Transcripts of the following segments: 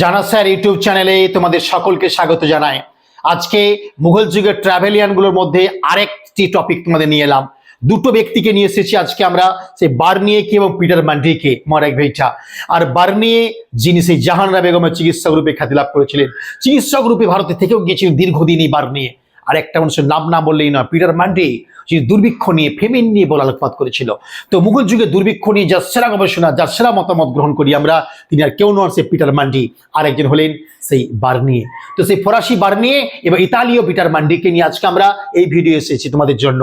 জানা sir, YouTube চ্যানেলে তোমাদের সকলকে স্বাগত জানাই। আজকে মুঘল যুগের ট্রাভেলিয়ানগুলোর মধ্যে আরেকটি টপিক তোমাদের নিয়ে এলাম। দুটো ব্যক্তিকে নিয়ে এসেছি আজকে আমরা, সেই বার্নিয়েকে এবং পিটার মান্ডিকে মরাক ভেইটা। আর বার্নিয়ে, যিনি সেই জাহানরা বেগমের চিকিৎসক রূপে খ্যাতি লাভ করেছিলেন, চিকিৎসক রূপে ভারতে থেকেও গিয়েছিলেন দীর্ঘদিনই বার্নিয়ে। আর একটা মানুষের নাম না বললেই নয়, পিটার মান্ডি, যিনি দুর্ভিক্ষ নিয়ে, ফেমিন নিয়ে বলে আলোকপাত করেছিল। তো মুঘল যুগে দুর্ভিক্ষ নিয়ে যার সেরা গবেষণা, যার সেরা মতামত গ্রহণ করি আমরা, তিনি আর কেউ নন সে পিটার মান্ডি। আর একজন হলেন সেই বার্নিয়ে। তো সেই ফরাসি বার্নিয়ে এবং ইতালীয় পিটার মান্ডিকে নিয়ে আজকে আমরা এই ভিডিও এসেছি তোমাদের জন্য।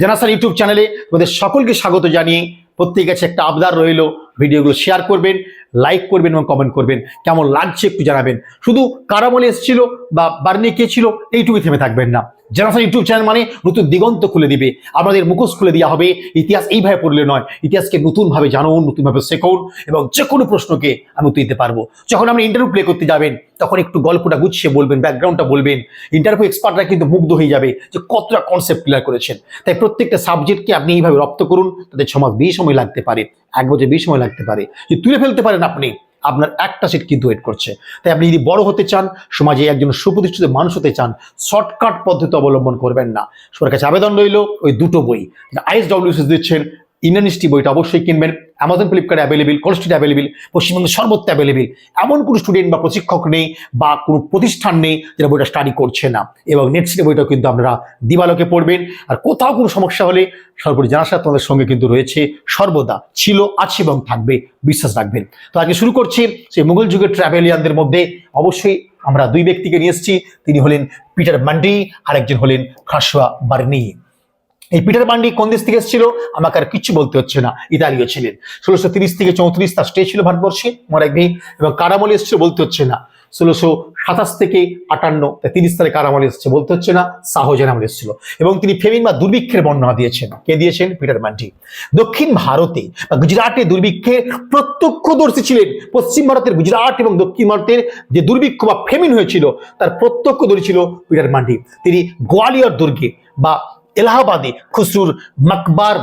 জানা স্যার ইউটিউব চ্যানেলে তোমাদের সকলকে স্বাগত জানিয়ে প্রত্যেকের কাছে একটা আবদার রইল। ভিডিওগুলো শেয়ার করবেন লাইক করবেন এবং কমেন্ট করবেন। কেমন লাগছে একটু জানাবেন। শুধু কারামলে এসেছিল বা বার্নি কে ছিল এইটুকু থেমে থাকবেন না। জেনারেশন ইউটিউব চ্যানেল মানে নতুন দিগন্ত খুলে দিবে। আমাদের মুখোশ খুলে দেওয়া হবে। ইতিহাস এইভাবে পড়লে নয়, ইতিহাসকে নতুনভাবে জানুন, নতুনভাবে শেখুন এবং যে কোনো প্রশ্নকে আমি উত্তর দিতে পারব। যখন আপনি ইন্টারভিউ প্লে করতে যাবেন, তখন একটু গল্পটা গুছিয়ে বলবেন ব্যাকগ্রাউন্ডটা বলবেন। ইন্টারভিউ এক্সপার্টরা কিন্তু মুগ্ধ হয়ে যাবে যে কতটা কনসেপ্ট ক্লিয়ার করেছেন। তাই প্রত্যেকটা সাবজেক্টকে আপনি এইভাবে রপ্ত করুন তাদের ছমাস বেশি সময় লাগতে পারে, এক বছর বেশি সময় লাগতে পারে। যদি তুলে ফেলতে পারেন আপনি আপনার একটা সিট কিন্তু ওয়েট করছে। তাই আপনি যদি বড় হতে চান, সমাজে একজন সুপ্রতিষ্ঠিত মানুষ হতে চান শর্টকাট পদ্ধতি অবলম্বন করবেন না। সবার কাছে আবেদন রইল, ওই দুটো বই। আইএসডব্লিউসি দিচ্ছেন ইন্ডিয়ান হিস্ট্রি বইটা অবশ্যই কিনবেন। Amazon Flipkart available College Street available পশ্চিমবঙ্গের সর্বত্র অ্যাভেলেবেল এমন কোনো স্টুডেন্ট বা প্রশিক্ষক নেই বা কোনো প্রতিষ্ঠান নেই যারা বইটা স্টাডি করছে না। এবং নেটসিটে বইটাও কিন্তু আপনারা দিবালোকে পড়বেন। আর কোথাও কোনো সমস্যা হলে সর্বোপরি সাথে তোমাদের সঙ্গে কিন্তু রয়েছে সর্বদা। ছিল, আছে এবং থাকবে, বিশ্বাস রাখবেন। তো আগে শুরু করছি সেই মুঘল যুগের ট্রাভেলিয়ানদের মধ্যে। অবশ্যই আমরা দুই ব্যক্তিকে নিয়ে এসেছি। তিনি হলেন পিটার মান্ডি আর একজন হলেন ফ্রাসোয়া বার্নি। এই পিটার মান্ডি কোন দেশ থেকে এসেছিল? আমাকে আর কিচ্ছু বলতে হচ্ছে না। ইতালীয় ছিলেন। ষোলোশো তিরিশ থেকে চৌত্রিশ তার স্টে ছিল ভারতবর্ষে মরাকভি এবং কারামলি এসেছিল বলতে হচ্ছে না। ষোলোশো সাতাশ থেকে আটান্ন তিরিশ তারিখ কারামলি এসেছে বলতে হচ্ছে না, শাহজাহান আমলে এসেছিল। এবং তিনি ফেমিন বা দুর্ভিক্ষের বর্ণনা দিয়েছেন। কে দিয়েছেন? পিটার মান্ডি দক্ষিণ ভারতে বা গুজরাটে দুর্ভিক্ষে প্রত্যক্ষদর্শী ছিলেন। পশ্চিম ভারতের গুজরাট এবং দক্ষিণ ভারতের যে দুর্ভিক্ষ বা ফেমিন হয়েছিল, তার প্রত্যক্ষদর্শী ছিল পিটার মান্ডি তিনি গোয়ালিয়র দুর্গে বা এলাহাবাদে খুসরুর মকবার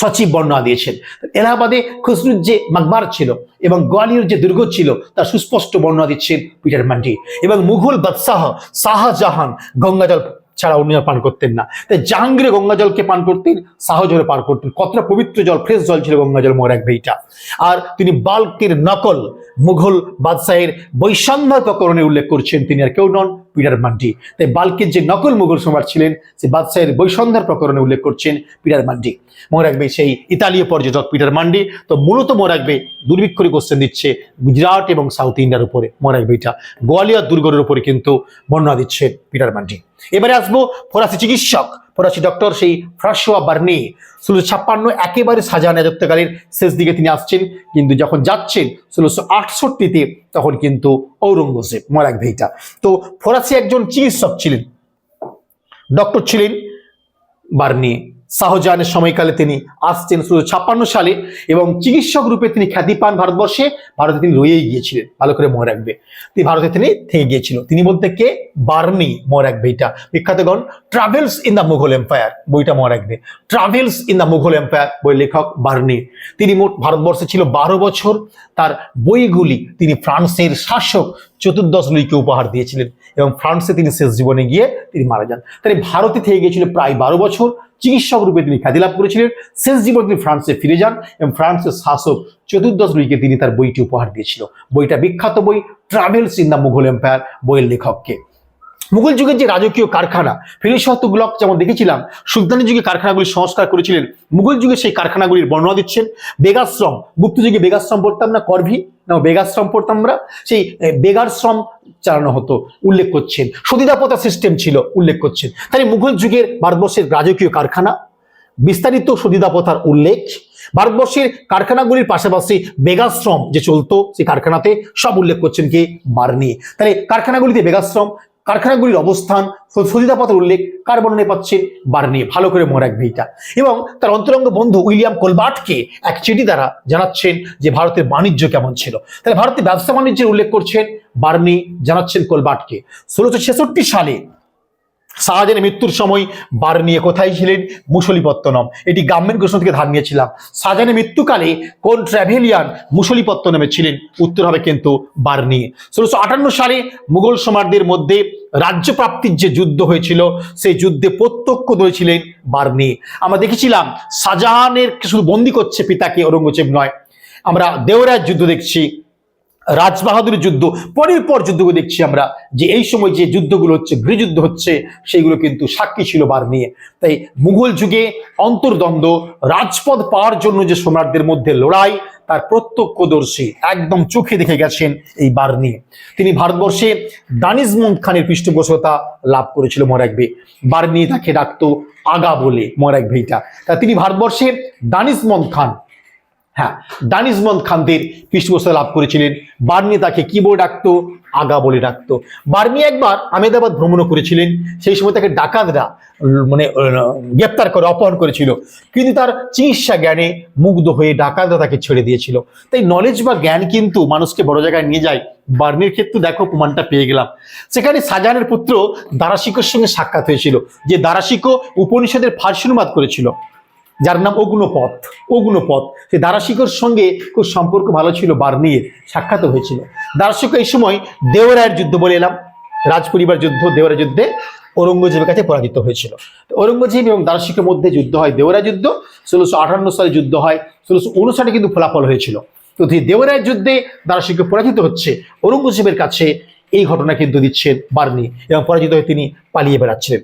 সচিব বর্ণনা দিয়েছেন। এলাহাবাদে খুসরুর যে মকবার ছিল এবং গোয়ালিয়র যে দুর্গ ছিল, তার সুস্পষ্ট বর্ণনা দিচ্ছেন পিটার মান্ডি। এবং মুঘল বাদশাহ শাহজাহান গঙ্গাজল ছাড়া অন্য জল পান করতেন না। তাই জাহাঙ্গীরে গঙ্গা জলকে পান করতেন সাহজলে পান করতেন। কতটা পবিত্র জল ফ্রেশ জল ছিল গঙ্গা জল মোর এক ভেইটা। আর তিনি বাল্কের নকল মুঘল বাদশাহের বৈষম্য প্রকরণে উল্লেখ করছেন তিনি আর কেউ নন পিটার মান্ডি। তাই বাল্কের যে নকল মুঘল সম্রাট ছিলেন, সে বাদশাহের বৈসন্ধ্যার প্রকরণে উল্লেখ করছেন পিটার মান্ডি। মনে রাখবে সেই ইতালীয় পর্যটক পিটার মান্ডি। তো মূলত মনে রাখবে দুর্ভিক্ষরি কোশ্চেন দিচ্ছে গুজরাট এবং সাউথ ইন্ডিয়ার উপরে। মনে রাখবে এটা গোয়ালিয়র দুর্গের উপরে কিন্তু বর্ণনা দিচ্ছে পিটার মান্ডি। এবারে আসব ফরাসি চিকিৎসক। ফরাসি ডক্টর সেই ফ্রাসোয়া বার্নি। ষোলোশো ছাপ্পান্ন একেবারে সাজা রাজত্বকালের শেষ দিকে তিনি আসছেন। কিন্তু যখন যাচ্ছেন, ষোলোশো আটষট্টিতে, তখন কিন্তু ঔরঙ্গজেব মরাক ভেইটা তো ফরাসি একজন চিকিৎসক ছিলেন। ডক্টর ছিলেন বার্নি। শাহজাহানের সময়কালে তিনি আসছেন ষোলোশো ছাপ্পান্ন সালে এবং চিকিৎসক রূপে তিনি খ্যাতি পান ভারতবর্ষে। ভারতে তিনি রয়েই গিয়েছিলেন, ভালো করে মনে রাখবে। তিনি ভারতে তিনি থেকে গিয়েছিল। তিনি বলতে কে? বার্নি মনে রাখবে এটা। বিখ্যাতগণ travels in the Mughal empire বইটা মনে রাখবে। Travels in the Mughal empire বই লেখক বার্নি তিনি মোট ভারতবর্ষে ছিল বারো বছর। তার বইগুলি তিনি ফ্রান্সের শাসক চতুর্দশ লুইকে উপহার দিয়েছিলেন এবং ফ্রান্সে তিনি শেষ জীবনে গিয়ে তিনি মারা যান। তাই ভারতে থেকে গিয়েছিল প্রায় বারো বছর। চিকিৎসক রূপে তিনি খ্যাতি লাভ করেছিলেন। শেষ জীবন তিনি ফ্রান্সে ফিরে যান এবং ফ্রান্সের শাসক চতুর্দশ লুইকে তিনি তার বইটি উপহার দিয়েছিল। বইটা বিখ্যাত বই travels in the Mughal empire বইয়ের লেখককে। মুঘল যুগের যে রাজকীয় কারখানা ফিরিশাহ তুগলক যেমন দেখেছিলাম, সুলতানি যুগে কারখানাগুলি সংস্কার করেছিলেন। মুঘল যুগে সেই কারখানাগুলির বর্ণনা দিচ্ছেন। বেগাশ্রম, গুপ্ত যুগে বেগাশ্রম পড়তাম না, করভি? না বেগাশ্রম পড়তাম আমরা, সেই বেগার শ্রম চালানো হতো, উল্লেখ করছেন। সতীদাপতা সিস্টেম ছিল, উল্লেখ করছেন। তাই মুঘল যুগের ভারতবর্ষের রাজকীয় কারখানা, বিস্তারিত সতীদাপতার উল্লেখ, ভারতবর্ষের কারখানাগুলির পাশাপাশি বেগাশ্রম যে চলতো, সেই কারখানাতে সব উল্লেখ করছেন কে? বার্নি। তাহলে কারখানাগুলিতে বেগাশ্রম কারখানাগুলির অবস্থান সজিতাপথের উল্লেখ কার বর্ণনে পাচ্ছেন বার্নে ভালো করে মনে রাখবে এটা। এবং তার অন্তরঙ্গ বন্ধু উইলিয়াম কোলবার্টকে এক চিঠি দ্বারা জানাচ্ছেন যে ভারতের বাণিজ্য কেমন ছিল। তাহলে ভারতের ব্যবসা বাণিজ্যের উল্লেখ করছেন বার্নি জানাচ্ছেন কোলবার্টকে। ষোলোশো সালে শাহজাহানের মৃত্যুর সময় বার নিয়ে কোথায় ছিলেন? মুসলিপত্তনম। এটি গাম্মেন ঘোষণা থেকে ধার নিয়েছিলাম। শাহজাহানের মৃত্যুকালে কোন ট্র্যাভেলিয়ান মুসলিপত্তনমে ছিলেন? উত্তর হবে কিন্তু বার নিয়ে। ষোলোশো আটান্ন সালে মুঘল সম্রাটদের মধ্যে রাজ্য প্রাপ্তির যে যুদ্ধ হয়েছিল, সেই যুদ্ধে প্রত্যক্ষ ছিলেন বার নিয়ে। আমরা দেখেছিলাম, শাহজাহানের শুধু বন্দি করছে পিতাকে ঔরঙ্গজেব নয়। আমরা দেওরার যুদ্ধ দেখছি। রাজবাহাদুরের যুদ্ধ, পরের পর যুদ্ধগুলো দেখছি আমরা, যে এই সময় যে যুদ্ধগুলো হচ্ছে, গৃহযুদ্ধ হচ্ছে সেইগুলো কিন্তু সাক্ষী ছিল বার নিয়ে। তাই মুঘল যুগে অন্তর্দ্বন্দ্ব, রাজপদ পাওয়ার জন্য যে সম্রাটদের মধ্যে লড়াই, তার প্রত্যক্ষদর্শী একদম চোখে দেখে গেছেন এই বার নিয়ে। তিনি ভারতবর্ষে দানিজমন্দ খানের পৃষ্ঠপোষকতা লাভ করেছিল মরাকবে বার নিয়ে তাকে ডাকতো আগা বলে মরাকবে এটা তা তিনি ভারতবর্ষে দানিজমন্দ খান হ্যাঁ দানিজমন্দ খানদের পৃষ্ঠপোষকতা লাভ করেছিলেন। বার্নি তাকে কি বলে ডাকতো? আগা বলে ডাকতো। বার্নি একবার আমেদাবাদ ভ্রমণ করেছিলেন। সেই সময় তাকে ডাকাতরা মানে গ্রেপ্তার করে, অপহরণ করেছিল। কিন্তু তার চিকিৎসা জ্ঞানে মুগ্ধ হয়ে ডাকাতরা তাকে ছেড়ে দিয়েছিল। তাই নলেজ বা জ্ঞান কিন্তু মানুষকে বড় জায়গায় নিয়ে যায়। বার্নির ক্ষেত্রে দেখো, প্রমাণটা পেয়ে গেলাম। সেখানে শাহজাহানের পুত্র দারাশিকোর সঙ্গে সাক্ষাৎ হয়েছিল, যে দারাশিকো উপনিষদের ফার্সি অনুবাদ করেছিল। যার নাম অগ্নপথ অগ্নপথ। সে দারাশিকর সঙ্গে খুব সম্পর্ক ভালো ছিল বার্নির সাক্ষাৎ হয়েছিল। দারাশিক এই সময় দেওরায়ের যুদ্ধ বলে এলাম। রাজপরিবার যুদ্ধ দেওরার যুদ্ধে ঔরঙ্গজেবের কাছে পরাজিত হয়েছিল। ঔরঙ্গজেব এবং দারাশিকের মধ্যে যুদ্ধ হয় দেওরা যুদ্ধ। ষোলোশো আটান্ন সালে যুদ্ধ হয়, ষোলোশো উনষাটে কিন্তু ফলাফল হয়েছিল। তো দেওরায়ের যুদ্ধে দারাশিকে পরাজিত হচ্ছে, ঔরঙ্গজেবের কাছে এই ঘটনা কিন্তু দিচ্ছেন বার্নি এবং পরাজিত হয়ে তিনি পালিয়ে বেড়াচ্ছিলেন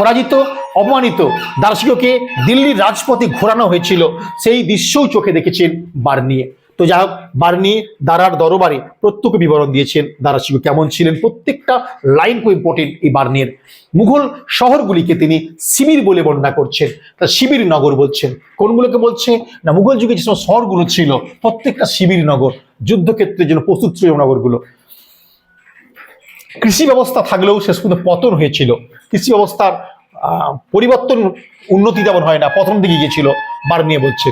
পরাজিত, অপমানিত দার্শিককে দিল্লির রাজপথে ঘোরানো হয়েছিল, সেই দৃশ্যও চোখে দেখেছেন বার্নিয়ে তো যাই হোক, বার্নি দারার দরবারে প্রত্যক্ষ বিবরণ দিয়েছেন দারাশিক কেমন ছিলেন, প্রত্যেকটা লাইন খুব ইম্পর্টেন্ট এই বার্নির। মুঘল শহরগুলিকে তিনি শিবির বলে বর্ণনা করছেন, তা শিবির নগর বলছেন, কোনগুলোকে বলছে? না, মুঘল যুগে যে শহরগুলো ছিল, প্রত্যেকটা শিবির নগর, যুদ্ধক্ষেত্রের জন্য প্রস্তুত ছিল নগরগুলো। কৃষি ব্যবস্থা থাকলেও শেষ পর্যন্ত পতন হয়েছিল। কৃষি অবস্থার পরিবর্তন উন্নতি তেমন হয় না। প্রথম দিকে গিয়েছিল, বার নিয়ে বলছে।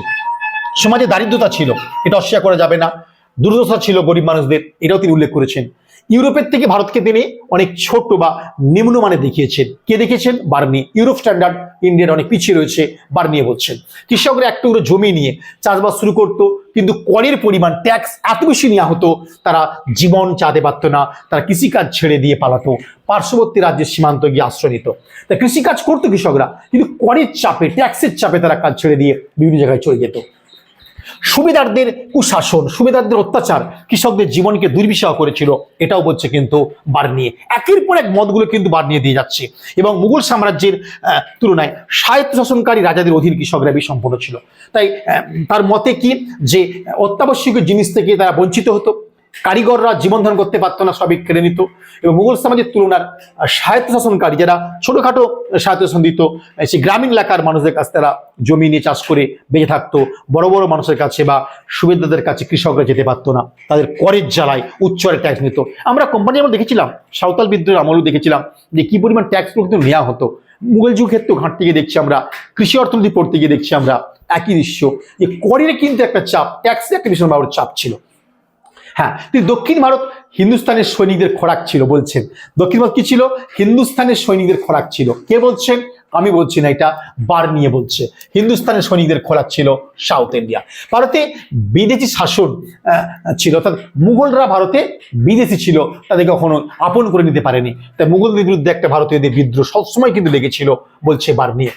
সমাজে দারিদ্রতা ছিল, এটা অস্বীকার করা যাবে না। দুর্দশা ছিল গরিব মানুষদের, এটাও তিনি উল্লেখ করেছেন। ইউরোপের থেকে ভারতকে তিনি অনেক ছোট বা নিম্নমানে দেখিয়েছেন। কে দেখেছেন বার্নি ইউরোপ স্ট্যান্ডার্ড, ইন্ডিয়ার অনেক পিছিয়ে রয়েছে বার্নিয়ে বলছেন। কৃষকরা এক টুকরো জমি নিয়ে চাষবাস শুরু করতো কিন্তু করের পরিমাণ ট্যাক্স এত বেশি নেওয়া হতো, তারা জীবন চাঁদে পারত না, তারা কৃষিকাজ ছেড়ে দিয়ে পালাতো, পার্শ্ববর্তী রাজ্যের সীমান্ত গিয়ে আশ্রয় নিত। তা কৃষিকাজ করতো কৃষকরা, কিন্তু করের চাপে ট্যাক্সের চাপে তারা কাজ ছেড়ে দিয়ে বিভিন্ন জায়গায় চলে যেত। সুবিধারদের কুশাসন সুবিধারদের অত্যাচার কৃষকদের জীবনকে দুর্বিষহ করেছিল, এটাও বলছে কিন্তু বার্নিয়ে একের পর এক মতগুলো কিন্তু বার্নিয়ে দিয়ে যাচ্ছে। এবং মুঘল সাম্রাজ্যের তুলনায় স্বায়ত্ত শাসনকারী রাজাদের অধীন কৃষকরা সম্পন্ন ছিল। তাই তার মতে কি যে অত্যাবশ্যকীয় জিনিস থেকে তারা বঞ্চিত হতো? কারিগররা জীবন ধারণ করতে পারতো না, সবই কেড়ে নিত। এবং মুঘল সমাজের তুলনার স্বায়ত্তশাসনকারী যারা ছোটখাটো স্বায়ত্তশাসন দিত, সেই গ্রামীণ এলাকার মানুষদের কাছে তারা জমি নিয়ে চাষ করে বেঁচে থাকতো। বড় বড় মানুষের কাছে বা সুবিধাদের কাছে কৃষকরা যেতে পারতো না। তাদের করের জ্বালায় উচ্চরে ট্যাক্স নিত। আমরা কোম্পানি আমরা দেখেছিলাম, সাঁওতাল বিদ্রোহের আমলও দেখেছিলাম যে কি পরিমাণ ট্যাক্সগুলো কিন্তু নেওয়া হতো। মুঘল যুগ ক্ষেত্রেও ঘাঁটতে গিয়ে দেখছি আমরা, কৃষি অর্থনীতি পড়তে গিয়ে দেখছি আমরা একই দৃশ্য। যে করের কিন্তু একটা চাপ ট্যাক্সের একটা ভীষণ চাপ ছিল। হ্যাঁ কিন্তু দক্ষিণ ভারত হিন্দুস্তানের সৈনিকদের খোরাক ছিল, বলছেন। দক্ষিণ ভারত কি ছিল? হিন্দুস্তানের সৈনিকদের খোরাক ছিল। কে বলছেন? আমি বলছি না, এটা বার নিয়ে বলছে। হিন্দুস্তানের সৈনিকদের খোরাক ছিল সাউথ ইন্ডিয়া। ভারতে বিদেশি শাসন ছিল, অর্থাৎ মুঘলরা ভারতে বিদেশি ছিল, তাদের কখনো আপন করে নিতে পারেনি। তাই মুঘলদের বিরুদ্ধে একটা ভারতীয়দের বিদ্রোহ সবসময় কিন্তু লেগেছিল, বলছে বার নিয়ে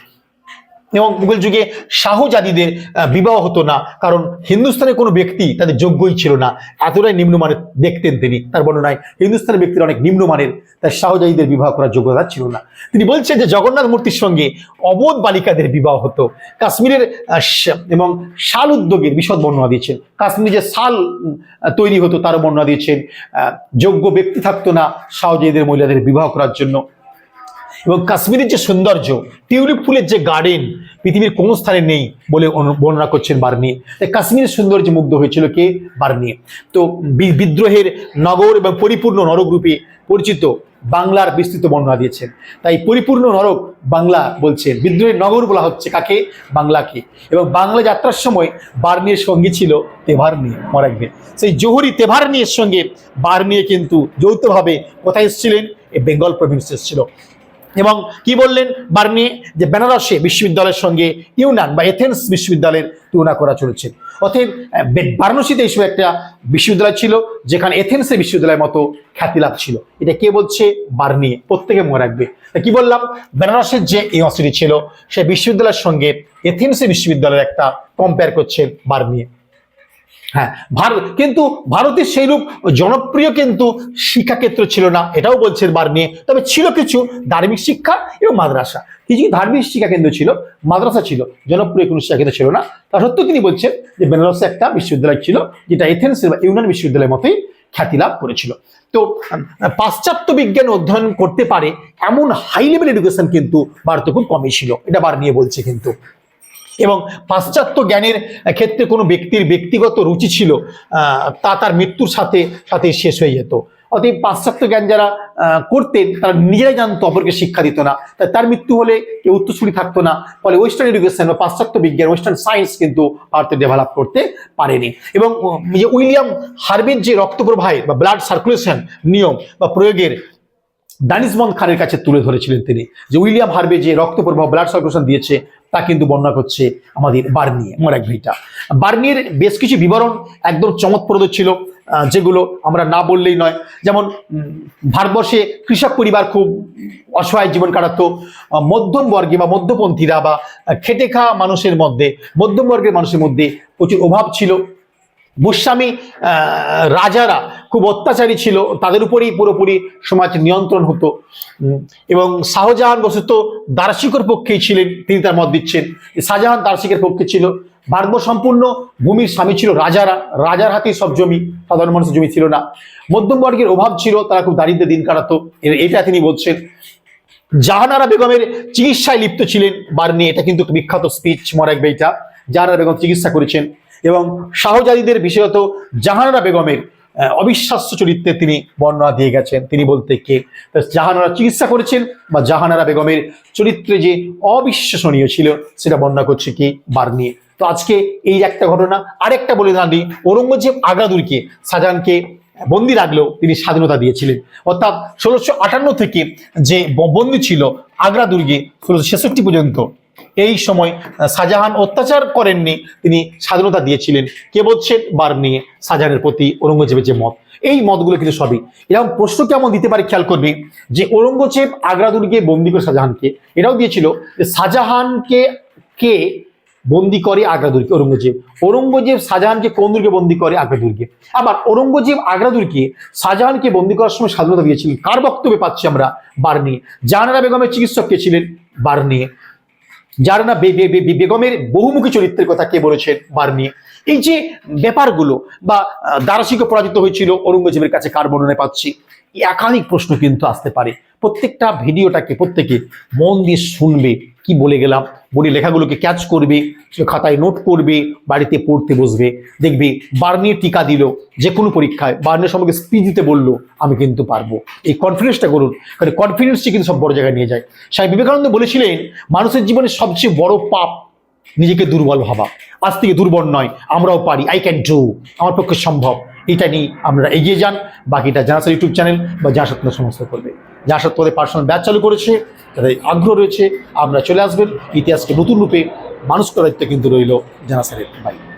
এবং মুঘল যুগে শাহজাদিদের বিবাহ হতো না। কারণ হিন্দুস্তানের কোনো ব্যক্তি তাদের যোগ্যই ছিল না। এতটাই নিম্নমানের দেখতেন তিনি। তার বর্ণনায় হিন্দুস্তানের ব্যক্তির অনেক নিম্নমানের, তাই শাহজাদিদের বিবাহ করার যোগ্যতা ছিল না। তিনি বলছেন যে জগন্নাথ মূর্তির সঙ্গে অবোধ বালিকাদের বিবাহ হতো। কাশ্মীরের এবং শাল উদ্যোগের বিশদ বর্ণনা দিয়েছেন। কাশ্মীরে যে শাল তৈরি হতো তারও বর্ণনা দিয়েছেন। যোগ্য ব্যক্তি থাকতো না শাহজাদিদের মহিলাদের বিবাহ করার জন্য। এবং কাশ্মীরের যে সৌন্দর্য, টিউলিপ ফুলের যে গার্ডেন পৃথিবীর কোনো স্থানে নেই বলে বর্ণনা করছেন বার্নিয়ে। তাই কাশ্মীরের সৌন্দর্য মুগ্ধ হয়েছিল কে? বার্নিয়ে। তো বিদ্রোহের নগর এবং পরিপূর্ণ নরক রূপে পরিচিত বাংলার বিস্তৃত বর্ণনা দিয়েছেন। তাই পরিপূর্ণ নরক বাংলা বলছেন বিদ্রোহের নগর বলা হচ্ছে কাকে? বাংলাকে। এবং বাংলা যাত্রার সময় বার্নিয়ের সঙ্গী ছিল তেভার নিয়ে মরাকবে সেই জোহরি তেভার নিয়ের সঙ্গে বার্নিয়ে কিন্তু যৌথভাবে কোথায় এসেছিলেন? এই বেঙ্গল প্রভিন্স এসেছিল। এবং কি বললেন বার্নিয়ে যে বেনারসে বিশ্ববিদ্যালয়ের সঙ্গে ইউনান বা এথেন্স বিশ্ববিদ্যালয়ের তুলনা করা চলেছে। অতএব বারাণসীতে এইসব একটা বিশ্ববিদ্যালয় ছিল, যেখানে এথেন্সের বিশ্ববিদ্যালয়ের মতো খ্যাতি লাভ ছিল। এটা কে বলছে? বার্নিয়ে প্রত্যেকে মনে রাখবে। কি বললাম? বেনারসের যে ইউনিভার্সিটি ছিল সেই বিশ্ববিদ্যালয়ের সঙ্গে এথেন্সের বিশ্ববিদ্যালয়ের একটা কম্পেয়ার করছেন বার্নিয়ে হ্যাঁ ভারত কিন্তু ভারতের সেইরূপ জনপ্রিয় কিন্তু শিক্ষাক্ষেত্র ছিল না, এটাও বলছেন বার নিয়ে। তবে ছিল কিছু, ধার্মিক শিক্ষা এবং মাদ্রাসা। কিছু ধার্মিক শিক্ষা কেন্দ্র ছিল? মাদ্রাসা ছিল, জনপ্রিয় কোনো শিক্ষা কেন্দ্র ছিল না। তা সত্ত্বেও তিনি বলছেন যে বেনারসে একটা বিশ্ববিদ্যালয় ছিল, যেটা এথেন্সের বা ইউনান বিশ্ববিদ্যালয়ের মতোই খ্যাতি লাভ করেছিল। তো পাশ্চাত্য বিজ্ঞান অধ্যয়ন করতে পারে এমন হাই লেভেল এডুকেশন কিন্তু ভারতে খুব কমই ছিল, এটা বার নিয়ে বলছে কিন্তু। এবং পাশ্চাত্য জ্ঞানের ক্ষেত্রে কোনো ব্যক্তির ব্যক্তিগত রুচি ছিল তা তার মৃত্যুর সাথে সাথে শেষ হয়ে যেত। অতএব পাশ্চাত্য জ্ঞান যারা করতেন, তারা নিজেরাই জানতো অপরকে শিক্ষা দিত না। তাই তার মৃত্যু হলে কেউ উত্তরসূরি থাকতো না। ফলে ওয়েস্টার্ন এডুকেশন বা পাশ্চাত্য বিজ্ঞান ওয়েস্টার্ন সায়েন্স কিন্তু ভারতে ডেভেলপ করতে পারেনি। এবং যে উইলিয়াম হার্বের যে রক্ত প্রবাহের বা ব্লাড সার্কুলেশন নিয়ম বা প্রয়োগের দানিশমন্দ খানের কাছে তুলে ধরেছিলেন তিনি। যে উইলিয়াম হার্বে যে রক্ত প্রবাহ ব্লাড সার্কুলেশন দিয়েছে তা কিন্তু বর্ণনা করছে আমাদের বার্নিয়ে আমার এক ভাইটা। বার্নিয়ের বেশ কিছু বিবরণ একদম চমৎপ্রদ ছিল যেগুলো আমরা না বললেই নয়। যেমন ভারতবর্ষে কৃষক পরিবার খুব অসহায় জীবন কাটাতো। মধ্যমবর্গে মধ্যম বর্গে বা মধ্যপন্থীরা বা খেটে খাওয়া মানুষের মধ্যে মধ্যম বর্গের মানুষের মধ্যে প্রচুর অভাব ছিল। গোস্বামী রাজারা খুব অত্যাচারী ছিল। তাদের উপরেই পুরোপুরি সমাজ নিয়ন্ত্রণ হতো। এবং শাহজাহান বসত দার্শিকর পক্ষেই ছিলেন, তিনি তার মত দিচ্ছেন। শাহজাহান দার্শিকের পক্ষে ছিল। ভারতবর্ষ সম্পূর্ণ ভূমির স্বামী ছিল রাজারা। রাজার হাতেই সব জমি, সাধারণ মানুষের জমি ছিল না। মধ্যম বর্গের অভাব ছিল, তারা খুব দারিদ্রে দিন কাটাতো। এটা তিনি বলছেন। জাহানারা বেগমের চিকিৎসায় লিপ্ত ছিলেন বার্নি এটা কিন্তু বিখ্যাত স্পিচ মরাক বেইটা জাহানারা বেগম চিকিৎসা করেছেন। এবং শাহজাদিদের বিশেষত জাহানারা বেগমের অবিশ্বাস্য চরিত্রে তিনি বর্ণনা দিয়ে গেছেন। তিনি বলতে কে? জাহানারা চিকিৎসা করেছেন বা জাহানারা বেগমের চরিত্রে যে অবিশ্বাসনীয় ছিল, সেটা বর্ণনা করছে কি? বার্নিয়ে তো আজকে এই একটা ঘটনা। আরেকটা বলে দাঁড়ি ঔরঙ্গজেব আগ্রাদুরকে শাহজাহানকে বন্দি রাখলেও তিনি স্বাধীনতা দিয়েছিলেন। অর্থাৎ ষোলোশো আটান্ন থেকে যে বন্দি ছিল আগ্রা দুর্গে ষোলোশো ছেষট্টি পর্যন্ত এই সময় শাহজাহান অত্যাচার করেননি, তিনি স্বাধীনতা দিয়েছিলেন। কে বলছেন? বার নিয়ে শাহজাহানের প্রতি ঔরঙ্গজেবের যে মত। এই মতগুলো কিন্তু সবই। এরকম প্রশ্ন কেমন দিতে পারে খেয়াল করবে? যে ঔরঙ্গজেব আগ্রা দুর্গে বন্দি করে শাহজাহানকে, এটাও দিয়েছিল যে শাহজাহানকে কে বন্দি করে আগ্রা দুর্গে? ঔরঙ্গজেব। ঔরঙ্গজেব শাহজাহানকে কোন দুর্গে বন্দি করে? আগ্রা দুর্গে। আবার ঔরঙ্গজেব আগ্রা দুর্গে শাহজাহানকে বন্দি করার সময় স্বাধীনতা দিয়েছিলেন। কার বক্তব্যে পাচ্ছি আমরা? বার্নিয়ে জাহানারা বেগমের চিকিৎসক কে ছিলেন? বার্নিয়ে জাহানারা না বেগমের বহুমুখী চরিত্রের কথা কে বলেছেন বার্নি এই যে ব্যাপারগুলো বা দারাসিকে পরাজিত হয়েছিল অরঙ্গজেবের কাছে কার বর্ণনা পাচ্ছি? একাধিক প্রশ্ন কিন্তু আসতে পারে। প্রত্যেকটা ভিডিওটাকে প্রত্যেকে মন দিয়ে শুনবে, কি বলে গেলাম? বলি লেখাগুলোকে ক্যাচ করবে খাতায় নোট করবে, বাড়িতে পড়তে বসবে। দেখবে বার্নিয়ে টিকা দিল, যে কোনো পরীক্ষায় বার্নিয়ের সম্পর্কে স্পিচ দিতে বলল, আমি কিন্তু পারব। এই কনফিডেন্সটা করুন, কারণ কনফিডেন্সটি কিন্তু সব বড় জায়গায় নিয়ে যায়। স্বামী বিবেকানন্দ বলেছিলেন, মানুষের জীবনে সবচেয়ে বড় পাপ নিজেকে দুর্বল ভাবা। আজ থেকে দুর্বল নয়, আমরাও পারি আই ক্যান ডু আমার পক্ষে সম্ভব। এটা নিয়ে আমরা এগিয়ে যান, বাকিটা জানাসার ইউটিউব চ্যানেল বা জাসাত সমস্যা করবে। জাসাত তোদের পার্সোনাল ব্যাচ চালু করেছে তাদের আগ্রহ রয়েছে। আমরা চলে আসবেন। ইতিহাসকে নতুন রূপে মানুষ করার কিন্তু রইল জানাসারের বাই